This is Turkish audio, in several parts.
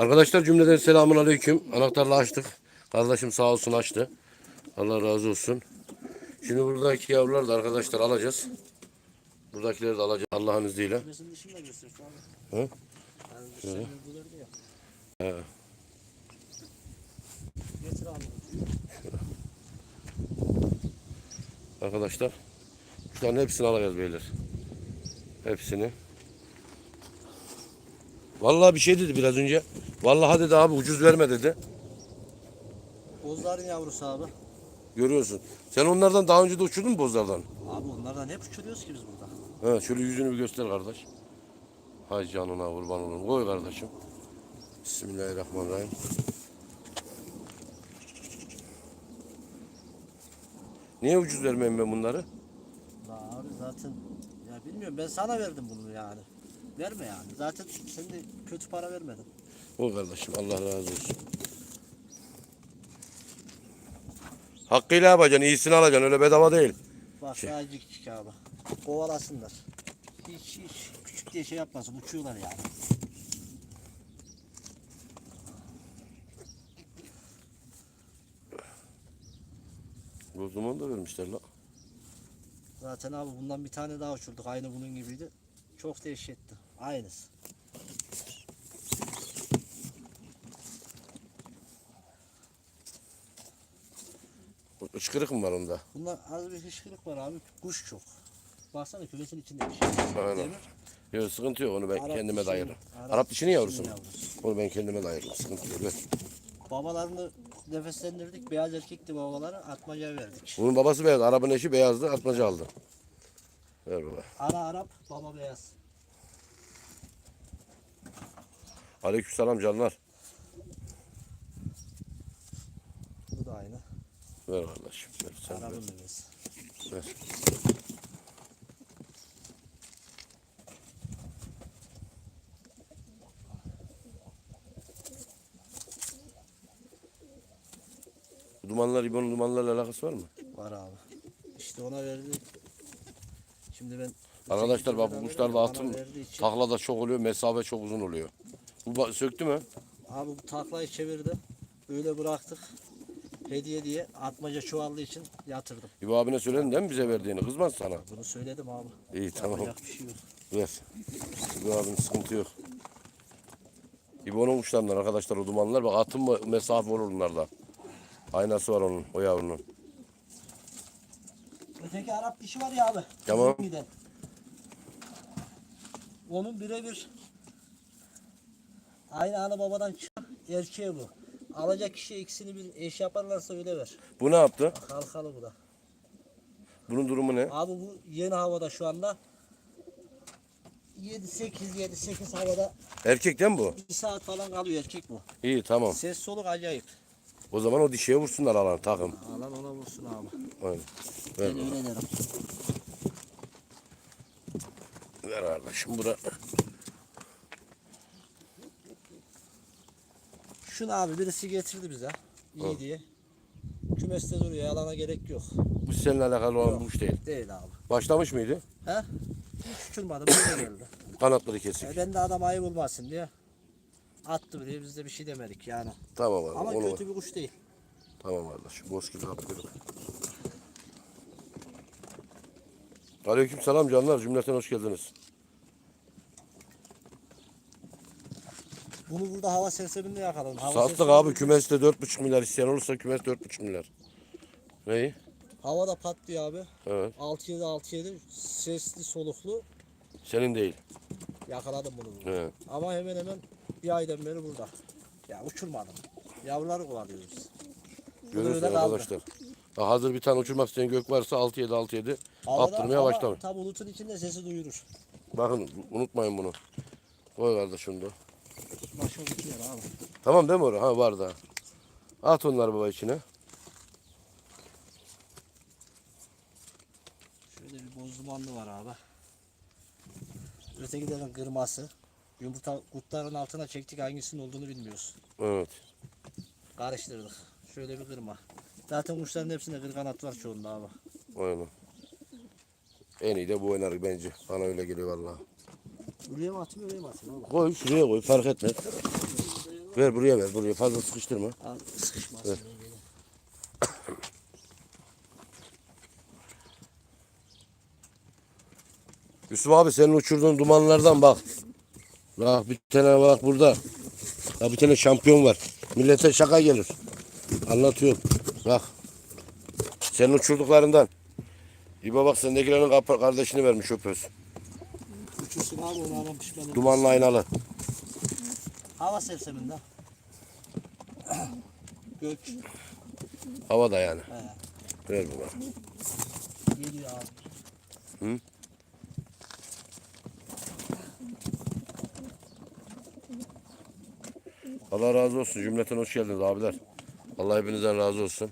Arkadaşlar cümleden selamun aleyküm. Anahtarla açtık. Kardeşim sağ olsun açtı. Allah razı olsun. Şimdi buradaki yavrular da arkadaşlar alacağız. Buradakileri de alacağız Allah'ın izniyle. He. Getir abi. Arkadaşlar şunların hepsini alacağız beyler. Hepsini. Vallahi bir şey dedi biraz önce. Vallahi dedi abi ucuz verme dedi. Bozların yavrusu abi. Görüyorsun. Sen onlardan daha önce de uçurdun mu bozlardan? Abi onlardan hep uçuruyoruz ki biz burada. Ha, şöyle yüzünü bir göster kardeş. Hay canına kurban olurum. Koy kardeşim. Bismillahirrahmanirrahim. Niye ucuz vermeyeyim ben bunları? La abi zaten ya bilmiyorum ben sana verdim bunu yani. Verme yani. Zaten sen de kötü para vermedin. Koy kardeşim Allah razı olsun. Hakkıyla yapacaksın, iyisini alacaksın. Öyle bedava değil. Bak Şey- sadece küçük abi. Kovalasınlar. Hiç hiç küçük diye şey yapmasın. Uçuyorlar yani. O zaman da vermişler la. Zaten abi bundan bir tane daha uçurduk. Aynı bunun gibiydi. Çok dehşetti. Aynısı. Işkırık mı var onda? Bunda az bir hışkırık var abi. Kuş çok. Baksana kümesin içinde bir şey. Aynen. Demir. Yok sıkıntı yok onu ben Arap kendime dişinin- dayarım. Arap Arap dişinin yavrusu mu? yavrusu. Onu ben kendime dayarım. Sıkıntı yok. Ver. Babalarını nefeslendirdik. Beyaz erkekti babaları. Atmaca verdik. Bunun babası beyaz. Arabın eşi beyazdı. Atmaca aldı. Ver baba. Ana Arap, baba beyaz. Aleykümselam canlar. Bu da aynı. Ver kardeşim. Ver sen ver. Ver. Bu Dumanlar, İbo'nun dumanlarla alakası var mı? Var abi. İşte ona verdi. Şimdi ben Arkadaşlar bak bu Bana kuşlar da bana atım takla da çok oluyor, mesafe çok uzun oluyor. Bu ba- söktü mü? Abi bu taklayı çevirdim. Öyle bıraktık. Hediye diye atmaca çuvallı için yatırdım. İbo abine söyledin değil mi bize verdiğini? Kızmaz sana. Bunu söyledim abi. İyi tamam. Yapacak bir şey yok. Ver. İbo abinin sıkıntı yok. İbo'nun kuşlarından arkadaşlar o dumanlar. Bak atım mı mesafe olur onlarda. Aynası var onun, o yavrunun. Öteki Arap dişi var ya abi. Tamam. Giden. Onun birebir aynı ana babadan çıkan erkeği bu. Alacak kişi ikisini bir eş yaparlarsa öyle ver. Bu ne yaptı? Halkalı bu da. Bunun durumu ne? Abi bu yeni havada şu anda. 7-8 7-8 havada Erkek değil mi bu? bir saat falan kalıyor erkek bu. İyi tamam. Ses soluk acayip. O zaman o dişiye vursunlar alan takım. Alan ona vursun abi. Aynen. Ver, Ben öyle derim. ver kardeşim bura. Şunu abi birisi getirdi bize. İyi Hı. diye. Kümeste duruyor yalana gerek yok. Bu seninle alakalı olan Yok. bu değil. Değil abi. Başlamış mıydı? He? Hiç uçurmadı böyle geldi. Kanatları kesik. E ben de adam ayıp olmasın diye attı diye biz de bir şey demedik yani. Tamam abi. Ama onu kötü bir kuş değil. Tamam kardeşim. Bozkır kapıyorum. Aleyküm selam canlar. Cümleten hoş geldiniz. Bunu burada hava sersebinde yakaladım. Hava Sattık sersebinde- abi kümeste 4,5 milyar isteyen olursa kümes 4,5 milyar. Neyi? Havada patlıyor abi. Evet. 6-7 6-7 sesli soluklu Senin değil. yakaladım bunu. burada. Evet. Ama hemen hemen bir aydan beri burada. Ya uçurmadım. Yavruları kovalıyoruz. Görüyorsun öyle kaldı. arkadaşlar. Ha, hazır bir tane uçurmak isteyen gök varsa 6-7 6-7 Havada attırmaya ama başlamış. Tam bulutun içinde sesi duyurur. Bakın unutmayın bunu. Koy kardeş şunu abi. Tamam değil mi orada? Ha var da. At onları baba içine. Şöyle bir boz dumanlı var abi. Ötekilerin kırması. Yumurta kurtların altına çektik hangisinin olduğunu bilmiyoruz. Evet. Karıştırdık. Şöyle bir kırma. Zaten kuşların hepsinde kır kanat var çoğunda abi. Aynen. En iyi de bu oynar bence. Bana öyle geliyor vallahi. Buraya mı atayım oraya mı atayım abi? Koy şuraya koy fark etmez. Ver buraya ver buraya fazla sıkıştırma. Al sıkışmasın. böyle. Yusuf abi senin uçurduğun dumanlardan bak. Bak bir tane bak burada. Ya bir tane şampiyon var. Millete şaka gelir. Anlatıyorum. Bak. Senin uçurduklarından. İbo bak sendekilerin kardeşini vermiş öpöz. Uçursun abi onu aramış benim. Dumanlı aynalı. Hava sevseminde. Gök. Havada yani. He. Ver baba. Geliyor abi. Allah razı olsun. Cümleten hoş geldiniz abiler. Allah hepinizden razı olsun.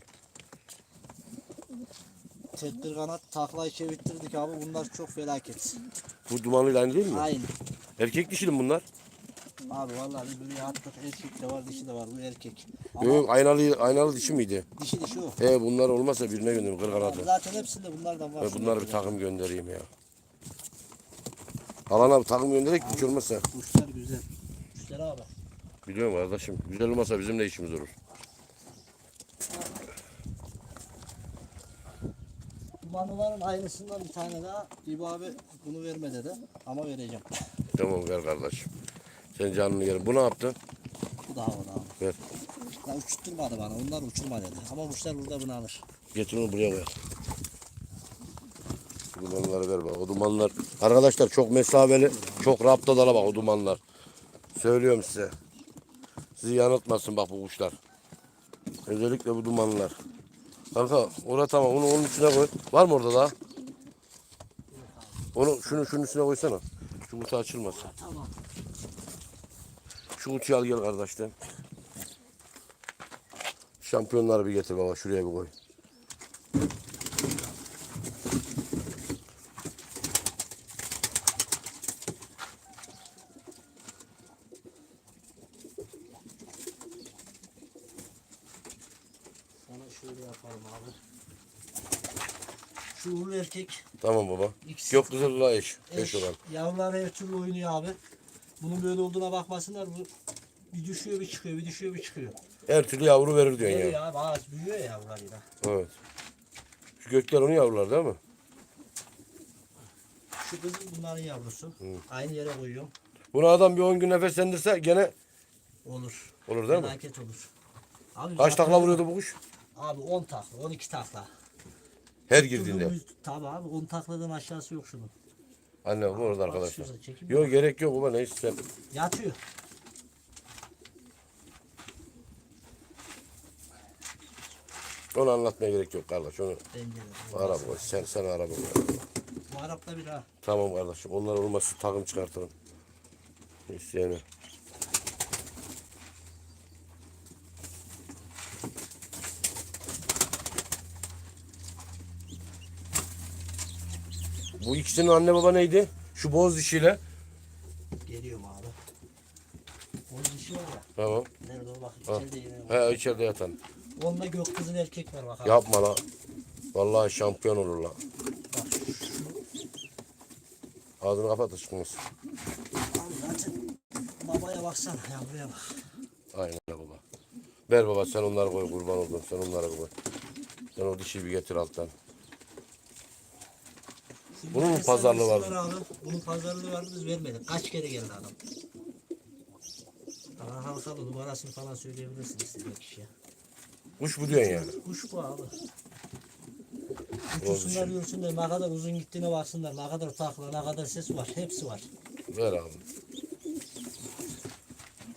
Tedbir kanat taklayı çevirttirdik abi. Bunlar çok felaket. Bu dumanlıyla aynı değil mi? Aynı. Erkek dişili mi bunlar? Abi vallahi biz buraya attık. Erkek de var, dişi de var. Bu erkek. Ama Yok aynalı, aynalı dişi miydi? dişi dişi o. He bunlar olmazsa birine gönderim kır kanatı. Zaten hepsinde bunlardan var. Ve bunları bir takım göndereyim ya. Alana bir takım göndererek hiç olmazsa. Kuşlar güzel. Kuşlar abi. Biliyorum kardeşim. Güzel olmasa bizim de işimiz olur. Dumanlıların aynısından bir tane daha. İbo abi bunu verme dedi. Ama vereceğim. Tamam ver kardeşim. Sen canını yerim. Bu ne yaptın? Bu da havada abi. Ver. Ya uçurtmadı bana. Onlar uçurma dedi. Ama kuşlar burada bunu alır. Getir onu buraya koy. Şu Dumanları ver bak. O dumanlar. Arkadaşlar çok mesafeli. Çok rapta dala bak o dumanlar. Söylüyorum size. Sizi yanıltmasın bak bu kuşlar. Özellikle bu dumanlar. Kanka orada tamam onu onun içine koy. Var mı orada daha? Onu şunu şunun üstüne koysana. Şu kutu. Tamam. Şu kutuyu al gel kardeşler. Şampiyonları bir getir baba şuraya bir koy. Sana şöyle yapalım abi. Şu uğurlu erkek. Tamam baba. İkisi- Gök kızılla eş. Eş eş, olan. Yavrular her türlü oynuyor abi. Bunun böyle olduğuna bakmasınlar. Bu bir düşüyor bir çıkıyor, bir düşüyor bir çıkıyor. Her türlü yavru verir diyorsun Veriyor ya. abi ağaç büyüyor ya yavrularıyla. Evet. Şu gökler onun yavruları değil mi? Şu kızım bunların yavrusu. Aynı yere koyuyorum. Bunu adam bir 10 gün nefeslendirse gene Olur. olur değil mi? Felaket olur. Abi Kaç takla vuruyordu bu kuş? Abi 10 takla, 12 takla. Her girdiğinde. Tabii abi 10 takladan aşağısı yok şunun. Anne bu orada arkadaşlar. çekim. Yok gerek yok baba neyse sen. Yatıyor. Onu anlatmaya gerek yok kardeş. Onu Bence de. araba koy. Sen, sen araba koy. Bu Arap'ta bir ha. Tamam kardeşim. Onlar olmazsa takım çıkartalım. İsteyene. Bu ikisinin anne baba neydi? Şu boz dişiyle. Geliyorum abi. Onun dişi var ya. Tamam. Nerede o bak içeride yine var. He içeride yatan. Onda gök kızıl erkek var bak abi. Yapma la. Vallahi şampiyon olur la. Bak Ağzını kapat ışkımız. abi zaten babaya baksana yavruya bak. Aynen baba. Ver baba sen onları koy kurban oldum. Sen onları koy. Sen o dişi bir getir alttan. Bunun mu pazarlığı var? Abi. Bunun pazarlığı vardı biz vermedik. Kaç kere geldi adam. Ama halkalı numarasını falan söyleyebilirsin istediğin kişiye. Kuş bu diyorsun yani. Kuş bu abi. Uçursunlar görsünler ne kadar uzun gittiğine baksınlar. Ne kadar takla ne kadar ses var. Hepsi var. Ver abi.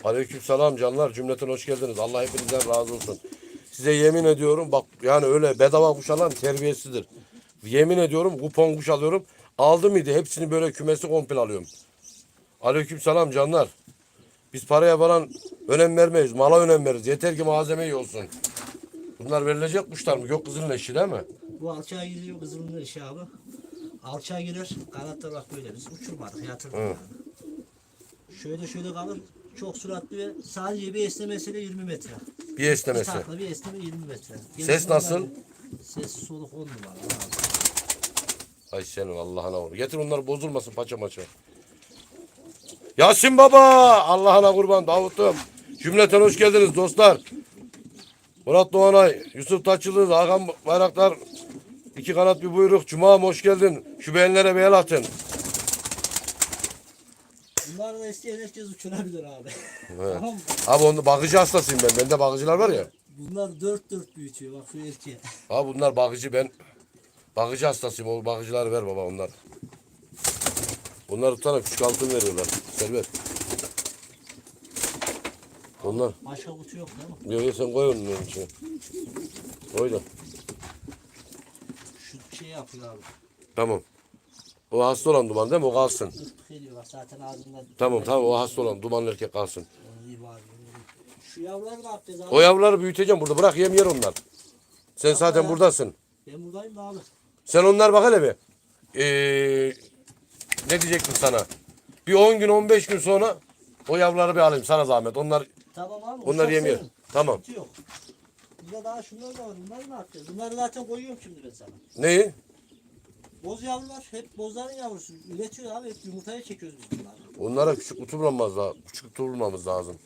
Aleyküm selam canlar. Cümleten hoş geldiniz. Allah hepinizden razı olsun. Size yemin ediyorum bak yani öyle bedava kuş alan terbiyesizdir. Yemin ediyorum kupon kuş alıyorum. Aldım mıydı hepsini böyle kümesi komple alıyorum. Aleyküm selam canlar. Biz paraya falan önem vermeyiz. Mala önem veririz. Yeter ki malzeme iyi olsun. Bunlar verilecek kuşlar mı? Yok kızılın eşi değil mi? Bu alçağa giriyor kızılın eşi abi. Alçağa girer. Kanatlar bak böyle biz uçurmadık yatırdık. Hı. yani. Şöyle şöyle kalır. Çok süratli ve sadece bir esnemesiyle 20 metre. Bir Bir esnemesi. takla bir esneme 20 metre. Ses Gerisi nasıl? Ses soluk 10 numara. abi. Ay senin Allah'ına vur. Getir onları bozulmasın paça maça. Yasin baba Allah'ına kurban Davut'um. Cümleten hoş geldiniz dostlar. Murat Doğanay, Yusuf Taçılı, Hakan Bayraktar, iki kanat bir buyruk. Cuma'm hoş geldin. Şu beğenilere el atın. Bunları da isteyen herkes uçurabilir abi. Evet. tamam mı? Abi onu bakıcı hastasıyım ben. Bende bakıcılar var ya. Bunlar dört dört büyütüyor bak şu erkeğe. Abi bunlar bakıcı ben. Bakıcı hastasıyım. O bakıcıları ver baba onlar. Onları tutana küçük altın veriyorlar. Servet. Onlar. Başka kutu yok değil mi? Yok yok sen koy onun içine. Koy da. Şu şey yapıyor abi. Tamam. O hasta olan duman değil mi? O kalsın. Irktık ediyor bak zaten ağzından. Tamam tamam o hasta olan dumanlı erkek kalsın. Onu iyi bari. Şu yavruları ne yapacağız abi? O yavruları büyüteceğim burada. Bırak yem yer onlar. Sen zaten ya. buradasın. Ben buradayım da abi. Sen onlar bak hele bir. Ee, ne diyecektim sana? Bir 10 gün 15 gün sonra o yavruları bir alayım sana zahmet. Onlar Tamam abi. onlar uçak yem yer. senin. Tamam. Sıkıntı yok. Burada daha şunlar da var. Bunları ne yapacağız? Bunları zaten koyuyorum şimdi ben sana. Neyi? Boz yavrular hep bozların yavrusu. Üretiyor abi. Hep yumurtaya çekiyoruz biz bunları. Onlara küçük kutu bulmamız lazım. Küçük kutu bulmamız lazım.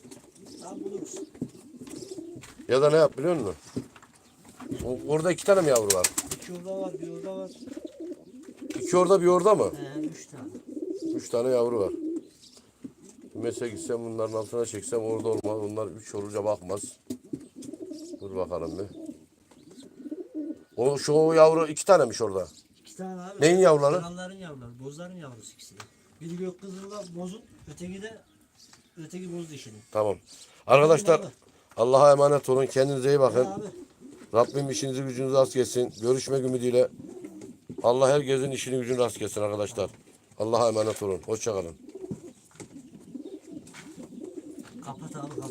Tamam buluruz. Ya da ne yap biliyor musun? O- Orada iki tane mi yavru var? İki orada var, bir orada var. İki orada bir orada mı? He, üç tane. Üç tane yavru var. Mesela gitsem bunların altına çeksem orada olmaz. Onlar üç olunca bakmaz. Dur bakalım bir. O şu yavru iki tanemiş orada. İki tane abi. Neyin yavruları? Kanalların yavruları. Bozların yavrusu ikisi de. Biri gök kızılda bozun, öteki de öteki boz dişinin. Tamam. Arkadaşlar. Allah'a emanet olun. Kendinize iyi bakın. Abi. Rabbim işinizi gücünüzü rast gelsin. Görüşmek ümidiyle. Allah herkesin işini gücünü rast gelsin arkadaşlar. Allah'a emanet olun. Hoşçakalın. Kapat abi kapat.